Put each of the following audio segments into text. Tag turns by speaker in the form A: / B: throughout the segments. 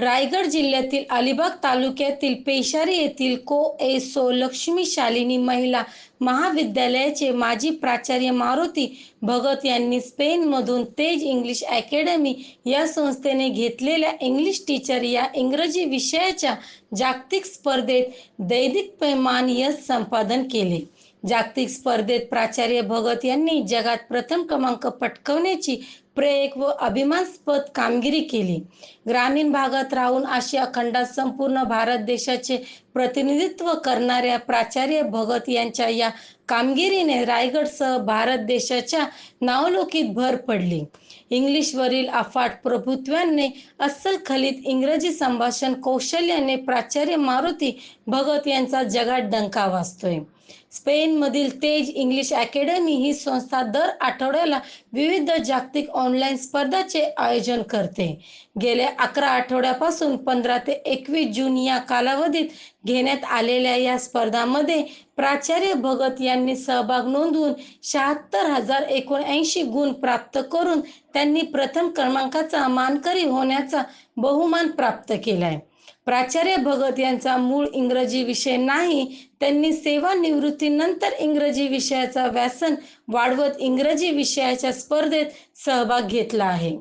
A: रायगड जिल्ह्यातील अलिबाग तालुक्यातील पेशारी येथील को एसो लक्ष्मी शालिनी महिला महाविद्यालयाचे माजी प्राचार्य मारुती भगत यांनी स्पेनमधून तेज इंग्लिश अकॅडमी या संस्थेने घेतलेल्या इंग्लिश टीचर या इंग्रजी विषयाच्या जागतिक स्पर्धेत दैदिक यश संपादन केले. जागतिक स्पर्धेत प्राचार्य भगत यांनी जगात प्रथम क्रमांक पटकवण्याची प्रयोग व अभिमानास्पद कामगिरी केली. ग्रामीण भागात राहून आशिया खंडात संपूर्ण भारत देशाचे प्रतिनिधित्व करणाऱ्या प्राचार्य भगत यांच्या या कामगिरीने रायगडसह भारत देशाच्या नावलोकीत भर पडली. इंग्लिशवरील अफाट प्रभुत्वाने अस्सल खलित इंग्रजी संभाषण कौशल्याने प्राचार्य मारुती भगत यांचा जगात डंका वाजतोय. स्पेनमधील तेज इंग्लिश अकॅडमी ही संस्था दर आठवड्याला विविध जागतिक ऑनलाईन स्पर्धाचे आयोजन करते. गेल्या अकरा आठवड्यापासून पंधरा ते एकवीस जून या कालावधीत घेण्यात आलेल्या या स्पर्धामध्ये प्राचार्य भगत यांनी सहभाग नोंदवून शहात्तर हजार एकोणऐंशी गुण प्राप्त करून त्यांनी प्रथम क्रमांकाचा मानकरी होण्याचा बहुमान प्राप्त केलाय. प्राचार्य भगत यांचा मूळ इंग्रजी विषय नाही त्यांनी सेवानिवृत्तीनंतर इंग्रजी विषयाचा व्यासन वाढवत इंग्रजी विषयाच्या स्पर्धेत सहभाग घेतला आहे.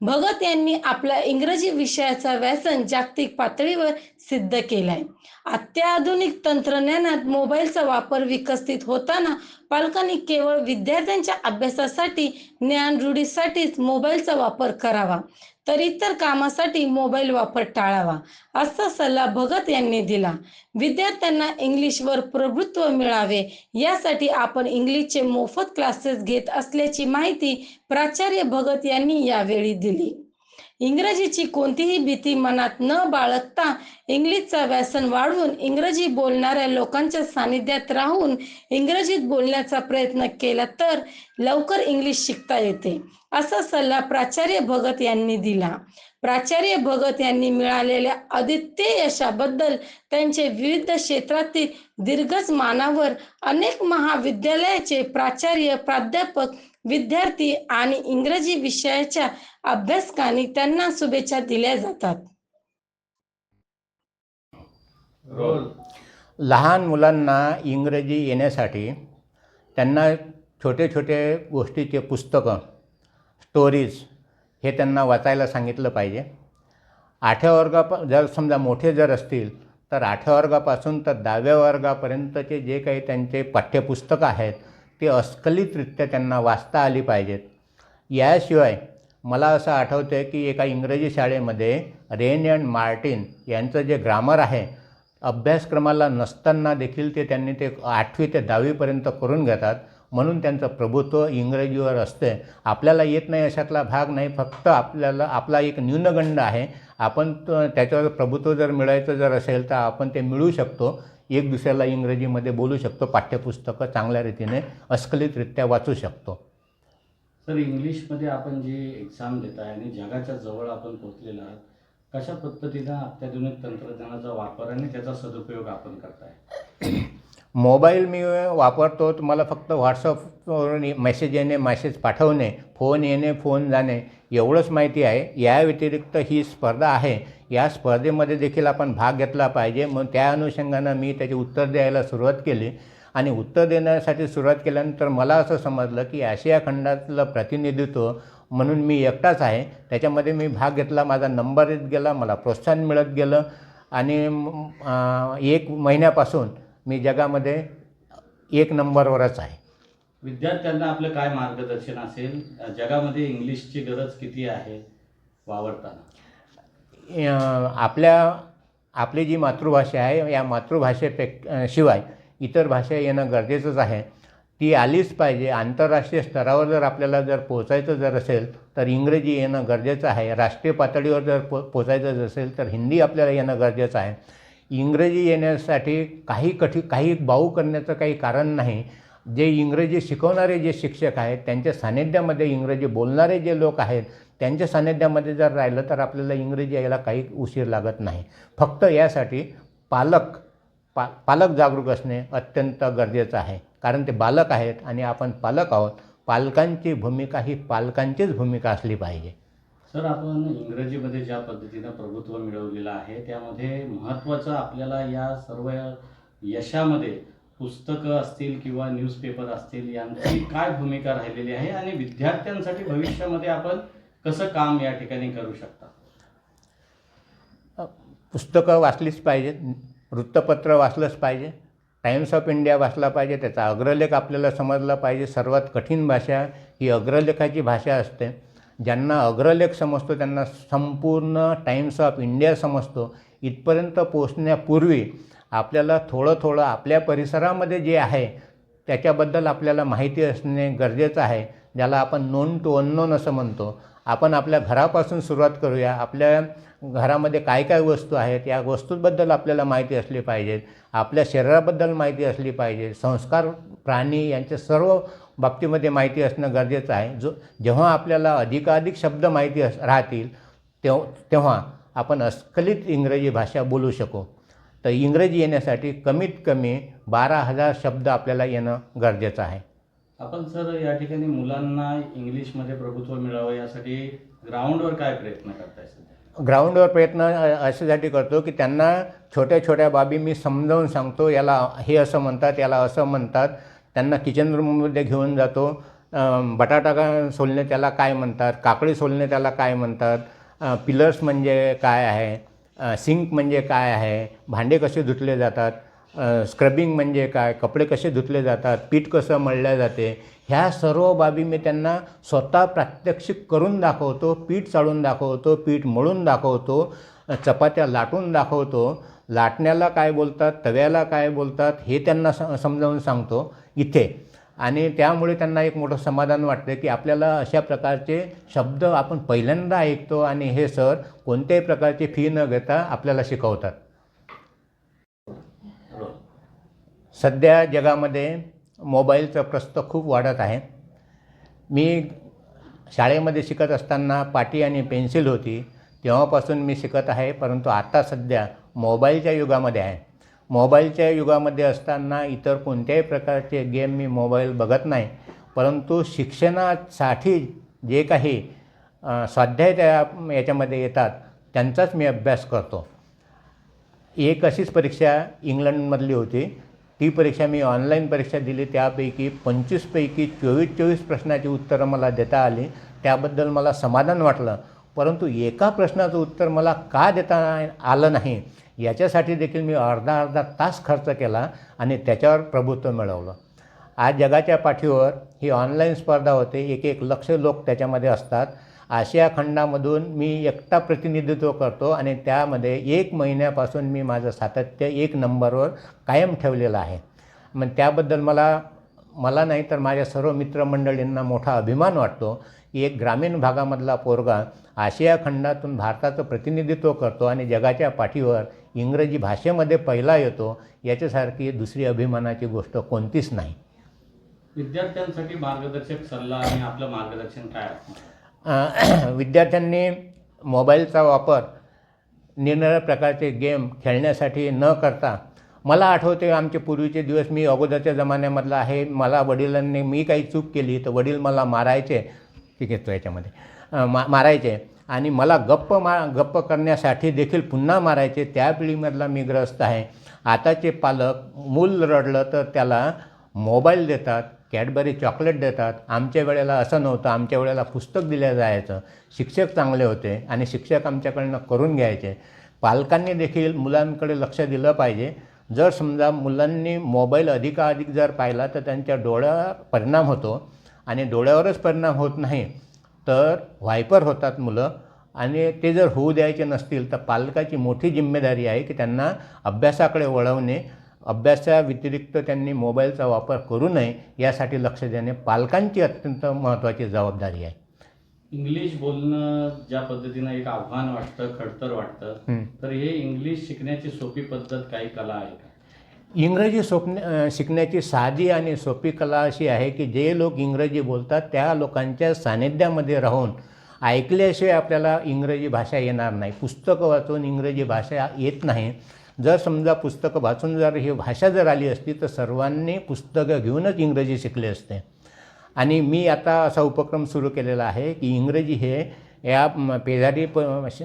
A: भगत यांनी आपल्या इंग्रजी विषयाचा व्यासन जागतिक पातळीवर सिद्ध केलाय. अत्याधुनिक तंत्रज्ञानात मोबाईलचा वापर विकसित होताना पालकांनी केवळ विद्यार्थ्यांच्या अभ्यासासाठी ज्ञान रूढीसाठीच मोबाईलचा वापर करावा. तर इतर कामासाठी मोबाईल वापर टाळावा असा सल्ला भगत यांनी दिला. विद्यार्थ्यांना इंग्लिशवर प्रभुत्व मिळावे यासाठी आपण इंग्लिशचे मोफत क्लासेस घेत असल्याची माहिती प्राचार्य भगत यांनी यावेळी दिली. इंग्रजीची कोणतीही भीती मनात न बाळगता इंग्लिशचा व्यासन वाढवून इंग्रजी बोलणाऱ्या लोकांच्या सानिध्यात राहून इंग्रजीत बोलण्याचा प्रयत्न केला तर लवकर इंग्लिश शिकता येते. असा सल्ला प्राचार्य भगत यांनी दिला. प्राचार्य भगत यांनी मिळालेल्या आदित्य यशाबद्दल त्यांचे विविध क्षेत्रातील दीर्घच मानावर अनेक महाविद्यालयाचे प्राचार्य प्राध्यापक विद्यार्थी आणि इंग्रजी विषयाच्या अभ्यासकांनी त्यांना शुभेच्छा दिल्या जातात.
B: लहान मुलांना इंग्रजी येण्यासाठी त्यांना छोटे छोटे गोष्टीचे पुस्तकं स्टोरीज हे त्यांना वाचायला सांगितलं पाहिजे. आठव्या वर्गाप जर समजा मोठे जर असतील तर आठव्या वर्गापासून तर दहाव्या वर्गापर्यंतचे जे काही त्यांचे पाठ्यपुस्तकं आहेत ते अस्खलितरित्या त्यांना वाचता आली पाहिजेत. याशिवाय मला असं आठवतं आहे की एका इंग्रजी शाळेमध्ये रेन अँड मार्टिन यांचं जे ग्रामर आहे अभ्यासक्रमाला नसताना देखील ते त्यांनी ते आठवी ते दहावीपर्यंत करून घेतात. म्हणून त्यांचं प्रभुत्व इंग्रजीवर असते. आपल्याला येत नाही अशातला भाग नाही फक्त आपल्याला आपला एक न्यूनगंड आहे. आपण त्याच्यावर प्रभुत्व जर मिळायचं जर असेल तर आपण ते मिळू शकतो. एक दुसऱ्याला इंग्रजीमध्ये बोलू शकतो पाठ्यपुस्तकं चांगल्या रीतीने अस्खलितरित्या वाचू शकतो.
C: सर इंग्लिशमध्ये आपण जी एक्झाम देत आहे आणि जगाच्या जवळ आपण पोहोचलेलो आहात कशा पद्धतीनं अत्याधुनिक तंत्रज्ञानाचा वापर आणि त्याचा सदुपयोग आपण करताय?
B: मोबाईल मी वापरतो तर मला फक्त व्हॉट्सअपवरून मेसेज येणे मेसेज पाठवणे फोन येणे फोन जाणे एवढंच माहिती आहे. या व्यतिरिक्त ही स्पर्धा आहे. या स्पर्धेमध्ये देखील आपण भाग घेतला पाहिजे. मग त्या अनुषंगानं मी त्याचे उत्तर द्यायला सुरुवात केली. आणि उत्तर देण्यासाठी सुरुवात केल्यानंतर मला असं समजलं की आशिया खंडातलं प्रतिनिधित्व म्हणून मी एकटाच आहे. त्याच्यामध्ये मी भाग घेतला माझा नंबर येत गेला मला प्रोत्साहन मिळत गेलं. आणि एक महिन्यापासून मी जगामध्ये एक नंबरवरच आहे.
C: विद्यार्थ्यांना आपलं काय मार्गदर्शन असेल? जगामध्ये इंग्लिशची गरज किती आहे वावरताना?
B: आपल्या आपली जी मातृभाषा आहे या मातृभाषेपेक अं, शिवाय इतर भाषा येणं गरजेचंच आहे. ती आलीच पाहिजे. आंतरराष्ट्रीय स्तरावर जर आपल्याला जर पोचायचं जर असेल तर इंग्रजी येणं गरजेचं आहे. राष्ट्रीय पातळीवर जर पो पोचायचं जर असेल तर हिंदी आपल्याला येणं गरजेचं आहे. इंग्रजी येण्यासाठी काही कठी काही बाऊ करण्याचं काही कारण नाही. जे इंग्रजी शिकवणारे जे शिक्षक आहेत त्यांच्या सानिध्यामध्ये इंग्रजी बोलणारे जे लोक आहेत त्यांच्या सानिध्यामध्ये जर राहिलं तर आपल्याला इंग्रजी यायला काही उशीर लागत नाही. फक्त यासाठी पालक पा पालक जागरूक असणे अत्यंत गरजेचं आहे. कारण ते बालक आहेत आणि आपण पालक आहोत. पालकांची भूमिका ही पालकांचीच भूमिका असली पाहिजे.
C: सर आपण इंग्रजीमध्ये ज्या पद्धतीनं प्रभुत्व मिळवलेलं आहे त्यामध्ये महत्त्वाचं आपल्याला या सर्व यशामध्ये पुस्तकं असतील किंवा न्यूजपेपर असतील यांची काय भूमिका राहिलेली आहे आणि विद्यार्थ्यांसाठी भविष्यामध्ये आपण कसं काम या ठिकाणी करू शकता?
B: पुस्तकं वाचलीच पाहिजेत वृत्तपत्र वाचलंच पाहिजे टाइम्स ऑफ इंडिया वाचला पाहिजे त्याचा अग्रलेख आपल्याला समजला पाहिजे. सर्वात कठीण भाषा ही अग्रलेखाची भाषा असते. ज्यांना अग्रलेख समजतो त्यांना संपूर्ण टाइम्स ऑफ इंडिया समजतो इथपर्यंत पोचण्यापूर्वी आपल्याला थोडं थोडं आपल्या परिसरामध्ये जे आहे त्याच्याबद्दल आपल्याला माहिती असणे गरजेचं आहे ज्याला आपण नोन टू अननोन असं म्हणतो. आपण आपल्या घरापासून सुरुवात करूया. आपल्या घरामध्ये काय काय वस्तू आहेत या वस्तूंबद्दल आपल्याला माहिती असली पाहिजे. आपल्या शरीराबद्दल माहिती असली पाहिजे. संस्कार प्राणी यांचे सर्व बाबतीमध्ये माहिती असणं गरजेचं आहे. जो जेव्हा आपल्याला अधिकाधिक शब्द माहिती अस राहतील तेव तेव्हा आपण अस्खलित इंग्रजी भाषा बोलू शकू. तर इंग्रजी येण्यासाठी कमीत कमी बारा हजार शब्द आपल्याला येणं गरजेचं आहे.
C: आपण सर या ठिकाणी मुलांना इंग्लिशमध्ये प्रभुत्व मिळावं यासाठी ग्राउंडवर काय प्रयत्न करताय
B: ग्राउंडवर प्रयत्न अशासाठी करतो की त्यांना छोट्या छोट्या बाबी मी समजावून सांगतो. याला हे असं म्हणतात याला असं म्हणतात. त्यांना किचन रूममध्ये घेऊन जातो. बटाटा का सोलणे त्याला काय म्हणतात? काकडी सोलणे त्याला काय म्हणतात? पिलर्स म्हणजे काय आहे? सिंक म्हणजे काय आहे? भांडे कसे धुतले जातात? स्क्रबिंग म्हणजे काय? कपडे कसे धुतले जातात? पीठ कसं मळल्या जाते? ह्या सर्व बाबी मी त्यांना स्वतः प्रात्यक्षिक करून दाखवतो. पीठ चाळून दाखवतो पीठ मळून दाखवतो चपात्या लाटून दाखवतो. लाटण्याला काय बोलतात? तव्याला काय बोलतात? हे त्यांना स समजावून सांगतो. इथे. आणि त्यामुळे त्यांना एक मोठं समाधान वाटतं की आपल्याला अशा प्रकारचे शब्द आपण पहिल्यांदा ऐकतो आणि हे सर कोणत्याही प्रकारची फी न घेता आपल्याला शिकवतात. सध्या जगामध्ये मोबाईलचं प्रस्त खूप वाढत आहे. मी शाळेमध्ये शिकत असताना पाटी आणि पेन्सिल होती तेव्हापासून मी शिकत आहे परंतु आता सध्या मोबाईलच्या युगामध्ये आहे. मोबाईलच्या युगामध्ये असताना इतर कोणत्याही प्रकारचे गेम मी मोबाईल बघत नाही. परंतु शिक्षणासाठी जे काही स्वाध्याय त्या याच्यामध्ये येतात त्यांचाच मी अभ्यास करतो. एक अशीच परीक्षा इंग्लंडमधली होती. ती परीक्षा मी ऑनलाईन परीक्षा दिली. त्यापैकी पंचवीसपैकी चोवीस चोवीस प्रश्नाची उत्तरं मला देता आली. त्याबद्दल मला समाधान वाटलं. परंतु एका प्रश्नाचं उत्तर मला का देता आलं नाही? याच्यासाठी देखील मी अर्धा अर्धा तास खर्च केला आणि त्याच्यावर प्रभुत्व मिळवलं. आज जगाच्या पाठीवर ही ऑनलाईन स्पर्धा होते. एक एक लक्ष लोक त्याच्यामध्ये असतात. आशिया खंडामधून मी एकटा प्रतिनिधित्व करतो आणि त्यामध्ये एक महिन्यापासून मी माझं सातत्य एक नंबरवर कायम ठेवलेलं आहे. मग त्याबद्दल मला मला नाही तर माझ्या सर्व मित्रमंडळींना मोठा अभिमान वाटतो की एक ग्रामीण भागामधला पोरगा आशिया खंडातून भारताचं प्रतिनिधित्व करतो आणि जगाच्या पाठीवर इंग्रजी भाषेमध्ये पहिला येतो याच्यासारखी दुसरी अभिमानाची गोष्ट कोणतीच नाही.
C: विद्यार्थ्यांसाठी मार्गदर्शक सल्ला आणि आपलं मार्गदर्शन काय
B: विद्यार्थ्यांनी मोबाईलचा वापर निरनिराळ्या प्रकारचे गेम खेळण्यासाठी न करता मला आठवते आमचे पूर्वीचे दिवस मी अगोदरच्या जमान्यामधला आहे मला वडिलांनी मी काही चूक केली तर वडील मला मारायचे ठीक आहे तो याच्यामध्ये मा मारायचे. आणि मला गप्प मा गप्प करण्यासाठी देखील पुन्हा मारायचे त्या पिढीमधला मी ग्रस्त आहे. आताचे पालक मूल रडलं तर त्याला मोबाईल देतात कॅडबरी चॉकलेट देतात. आमच्या वेळेला असं नव्हतं. आमच्या वेळेला पुस्तक दिलं जायचं. शिक्षक चांगले होते आणि शिक्षक आमच्याकडनं करून घ्यायचे. पालकांनी देखील मुलांकडे लक्ष दिलं पाहिजे. जर समजा मुलांनी मोबाईल अधिकाधिक जर पाहिला तर त्यांच्या डोळ्यावर परिणाम होतो. आणि डोळ्यावरच परिणाम होत नाही. तर व्हायपर होतात मुलं. आणि ते जर होऊ द्यायचे नसतील तर पालकाची मोठी जिम्मेदारी आहे की त्यांना अभ्यासाकडे वळवणे. अभ्यासाव्यतिरिक्त त्यांनी मोबाईलचा वापर करू नये यासाठी लक्ष देणे पालकांची अत्यंत महत्त्वाची जबाबदारी आहे.
C: इंग्लिश बोलणं ज्या पद्धतीनं एक आव्हान वाटतं खडतर वाटतं. तर हे इंग्लिश शिकण्याची सोपी पद्धत काही कला आहे का?
B: इंग्रजी स्वप्न शिकण्याची साधी आणि सोपी कला अशी आहे की जे लोक इंग्रजी बोलतात त्या लोकांच्या सानिध्यामध्ये राहून ऐकल्याशिवाय आपल्याला इंग्रजी भाषा येणार नाही. पुस्तकं वाचून इंग्रजी भाषा येत नाही. जर समजा पुस्तकं वाचून जर ही भाषा जर आली असती तर सर्वांनी पुस्तकं घेऊनच इंग्रजी शिकले असते. आणि मी आता असा उपक्रम सुरू केलेला आहे की इंग्रजी हे या पेजारी प श-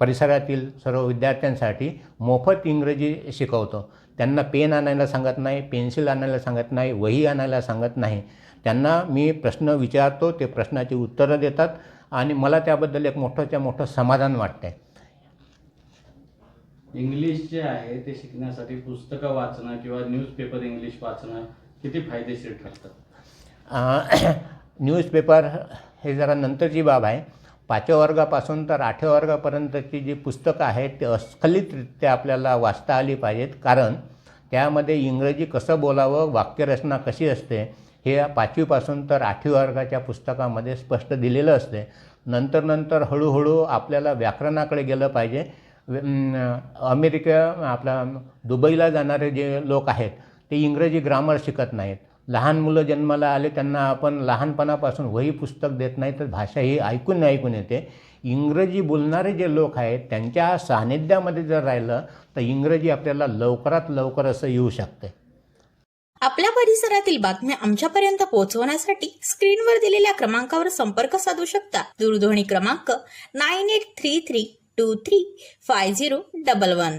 B: परिसरातील सर्व विद्यार्थ्यांसाठी मोफत इंग्रजी शिकवतो. त्यांना पेन आणायला सांगत नाही पेन्सिल आणायला सांगत नाही वही आणायला सांगत नाही. त्यांना मी प्रश्न विचारतो ते प्रश्नाची उत्तरं देतात आणि मला त्याबद्दल एक मोठंच्या मोठं समाधान वाटतं आहे
C: इंग्लिश जे आहे ते शिकण्यासाठी पुस्तकं वाचणं किंवा न्यूजपेपर इंग्लिश वाचणं किती फायदेशीर ठरतं?
B: न्यूजपेपर हे जरा नंतरची बाब आहे. पाचव्या वर्गापासून तर आठव्या वर्गापर्यंतची जी पुस्तकं आहेत ते अस्खलितरित्या आपल्याला वाचता आली पाहिजेत. कारण त्यामध्ये इंग्रजी कसं बोलावं वाक्यरचना कशी असते हे पाचवीपासून तर आठवी वर्गाच्या पुस्तकामध्ये स्पष्ट दिलेलं असते. नंतर नंतर हळूहळू आपल्याला व्याकरणाकडे गेलं पाहिजे. अमेरिका आपला दुबईला जाणारे जे लोक आहेत ते इंग्रजी ग्रामर शिकत नाहीत. लहान मुलं जन्माला आले त्यांना आपण लहानपणापासून वही पुस्तक देत नाही तर भाषा ही ऐकून ऐकून येते. इंग्रजी बोलणारे जे लोक आहेत त्यांच्या सान्निध्यामध्ये जर राहिलं तर इंग्रजी आपल्याला लवकरात लवकर असं येऊ शकते.
D: आपल्या परिसरातील बातम्या आमच्यापर्यंत पोहोचवण्यासाठी स्क्रीनवर दिलेल्या क्रमांकावर संपर्क साधू शकता. दूरध्वनी क्रमांक nine eight three three two three five zero double one.